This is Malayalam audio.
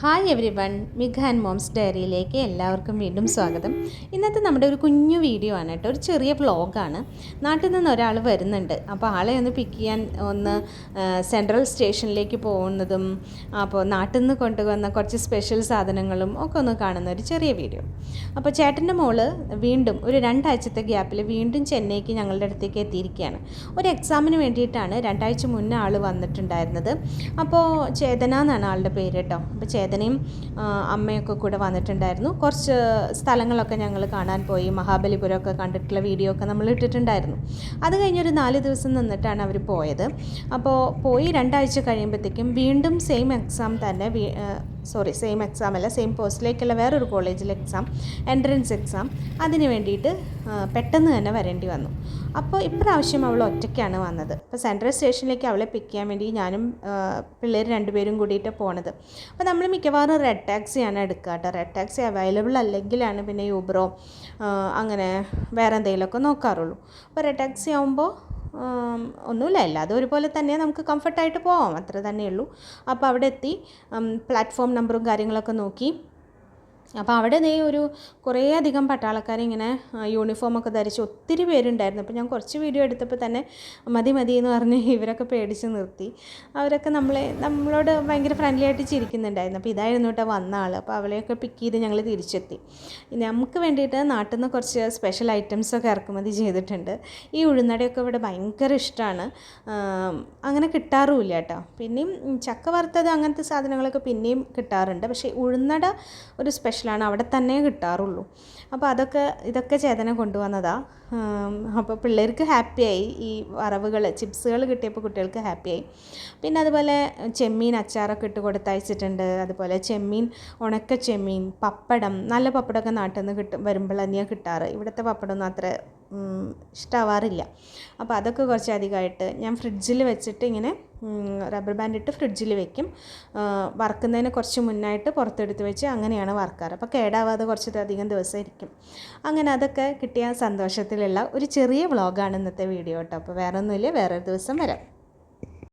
ഹായ് എവരി വൺ മിഗ് ആൻഡ് മോംസ് ഡയറിയിലേക്ക് എല്ലാവർക്കും വീണ്ടും സ്വാഗതം. ഇന്നത്തെ നമ്മുടെ ഒരു കുഞ്ഞു വീഡിയോ ആണ് കേട്ടോ. ഒരു ചെറിയ വ്ളോഗാണ് നാട്ടിൽ നിന്ന് ഒരാൾ വരുന്നുണ്ട്. അപ്പോൾ ആളെ ഒന്ന് പിക്ക് ചെയ്യാൻ ഒന്ന് സെൻട്രൽ സ്റ്റേഷനിലേക്ക് പോകുന്നതും അപ്പോൾ നാട്ടിൽ നിന്ന് കൊണ്ടുവന്ന കുറച്ച് സ്പെഷ്യൽ സാധനങ്ങളും ഒക്കെ ഒന്ന് കാണുന്ന ഒരു ചെറിയ വീഡിയോ അപ്പോൾ ചേട്ടന്റെ മോൾ വീണ്ടും ഒരു രണ്ടാഴ്ചത്തെ ഗ്യാപ്പിൽ വീണ്ടും ചെന്നൈക്ക് ഞങ്ങളുടെ അടുത്തേക്ക് എത്തിയിരിക്കുകയാണ്. ഒരു എക്സാമിന് വേണ്ടിയിട്ടാണ് രണ്ടാഴ്ച മുന്നേ ആൾ വന്നിട്ടുണ്ടായിരുന്നത്. അപ്പോൾ ചേതന എന്നാണ് ആളുടെ പേര് കേട്ടോ. അപ്പോൾ ആ, അമ്മയൊക്കെ കൂടെ വന്നിട്ടുണ്ടായിരുന്നു. കുറച്ച് സ്ഥലങ്ങളൊക്കെ ഞങ്ങൾ കാണാൻ പോയി. മഹാബലിപുരമൊക്കെ കണ്ടിട്ടുള്ള വീഡിയോ ഒക്കെ നമ്മൾ ഇട്ടിട്ടുണ്ടായിരുന്നു. അത് കഴിഞ്ഞൊരു നാല് ദിവസം നിന്നിട്ടാണ് അവർ പോയത്. അപ്പോൾ പോയി രണ്ടാഴ്ച കഴിയുമ്പോഴത്തേക്കും വീണ്ടും സെയിം എക്സാം തന്നെ സോറി സെയിം എക്സാം അല്ല സെയിം പോസ്റ്റിലേക്കുള്ള വേറൊരു കോളേജിലെ എക്സാം എൻട്രൻസ് എക്സാം അതിന് വേണ്ടിയിട്ട് പെട്ടെന്ന് തന്നെ വരേണ്ടി വന്നു. അപ്പോൾ ഇപ്രാവശ്യം അവൾ ഒറ്റയ്ക്കാണ് വന്നത്. അപ്പോൾ സെൻട്രൽ സ്റ്റേഷനിലേക്ക് അവളെ പിക്ക് ചെയ്യാൻ വേണ്ടി ഞാനും പിള്ളേർ രണ്ടുപേരും കൂടിയിട്ട് പോണത്. അപ്പോൾ നമ്മൾ മിക്കവാറും റെഡ് ടാക്സിയാണ് എടുക്കുക കേട്ടോ. റെഡ് ടാക്സി അവൈലബിൾ അല്ലെങ്കിലാണ് പിന്നെ യൂബറോ അങ്ങനെ വേറെ എന്തെങ്കിലുമൊക്കെ നോക്കാറുള്ളൂ. അപ്പോൾ റെഡ് ടാക്സി ആകുമ്പോൾ ഒന്നുമില്ല. എല്ലാതും ഒരുപോലെ തന്നെ നമുക്ക് കംഫർട്ടായിട്ട് പോവാം. അത്ര തന്നെയുള്ളൂ. അപ്പോൾ അവിടെ എത്തി പ്ലാറ്റ്ഫോം നമ്പറും കാര്യങ്ങളൊക്കെ നോക്കി. അപ്പോൾ അവിടെ നീ ഒരു കുറേ അധികം പട്ടാളക്കാർ ഇങ്ങനെ യൂണിഫോമൊക്കെ ധരിച്ച് ഒത്തിരി പേരുണ്ടായിരുന്നു. അപ്പോൾ ഞാൻ കുറച്ച് വീഡിയോ എടുത്തപ്പോൾ തന്നെ മതി മതി എന്ന് പറഞ്ഞ് ഇവരൊക്കെ പേടിച്ച് നിർത്തി. അവരൊക്കെ നമ്മളെ നമ്മളോട് ഭയങ്കര ഫ്രണ്ട്ലി ആയിട്ട് ചിരിക്കുന്നുണ്ടായിരുന്നു. അപ്പോൾ ഇതായിരുന്നു കേട്ടോ വന്ന ആൾ അപ്പോൾ അവളെയൊക്കെ പിക്ക് ചെയ്ത് ഞങ്ങൾ തിരിച്ചെത്തി. നമുക്ക് വേണ്ടിയിട്ട് നാട്ടിൽ നിന്ന് കുറച്ച് സ്പെഷ്യൽ ഐറ്റംസൊക്കെ ഇറക്കുമതി ചെയ്തിട്ടുണ്ട്. ഈ ഉഴുന്നടയൊക്കെ ഇവിടെ ഭയങ്കര ഇഷ്ടമാണ് അങ്ങനെ കിട്ടാറുമില്ല കേട്ടോ. പിന്നെയും ചക്ക വറുത്തത് അങ്ങനത്തെ സാധനങ്ങളൊക്കെ പിന്നെയും കിട്ടാറുണ്ട്. പക്ഷേ ഉഴുന്നട ഒരു സ്പെഷ്യലാണ് അവിടെ തന്നെ കിട്ടാറുള്ളൂ. അപ്പോൾ അതൊക്കെ ഇതൊക്കെ ചേതന കൊണ്ടുവന്നതാണ് അപ്പോൾ പിള്ളേർക്ക് ഹാപ്പിയായി ഈ വറവുകൾ ചിപ്സുകൾ കിട്ടിയപ്പോൾ കുട്ടികൾക്ക് ഹാപ്പിയായി പിന്നെ അതുപോലെ ചെമ്മീൻ അച്ചാറൊക്കെ ഇട്ട് കൊടുത്തയച്ചിട്ടുണ്ട്. അതുപോലെ ചെമ്മീൻ ഉണക്ക ചെമ്മീൻ പപ്പടം നല്ല പപ്പടമൊക്കെ നാട്ടിൽ നിന്ന് കിട്ടും വരുമ്പോൾ തന്നെയാണ് കിട്ടാറ്. ഇവിടുത്തെ പപ്പടമൊന്നും അത്ര ഉം, ഇഷ്ടാവാറില്ല. അപ്പോൾ അതൊക്കെ കുറച്ച് അധികമായിട്ട് ഞാൻ ഫ്രിഡ്ജിൽ വെച്ചിട്ട് ഇങ്ങനെ റബ്ബർ ബാൻഡ് ഇട്ട് ഫ്രിഡ്ജിൽ വെക്കും. വറുക്കുന്നതിന് കുറച്ച് മുന്നായിട്ട് പുറത്തെടുത്ത് വെച്ച് അങ്ങനെയാണ് വറുക്കാറ്. അപ്പോൾ കേടാവാതെ കുറച്ച് അധികം ദിവസം ഇരിക്കും അങ്ങനെ അതൊക്കെ കിട്ടിയ സന്തോഷത്തിലുള്ള ഒരു ചെറിയ വ്ളോഗാണ് ഇന്നത്തെ വീഡിയോ കേട്ടോ. അപ്പോൾ വേറെ ഒന്നുമില്ല വേറൊരു ദിവസം വരാം.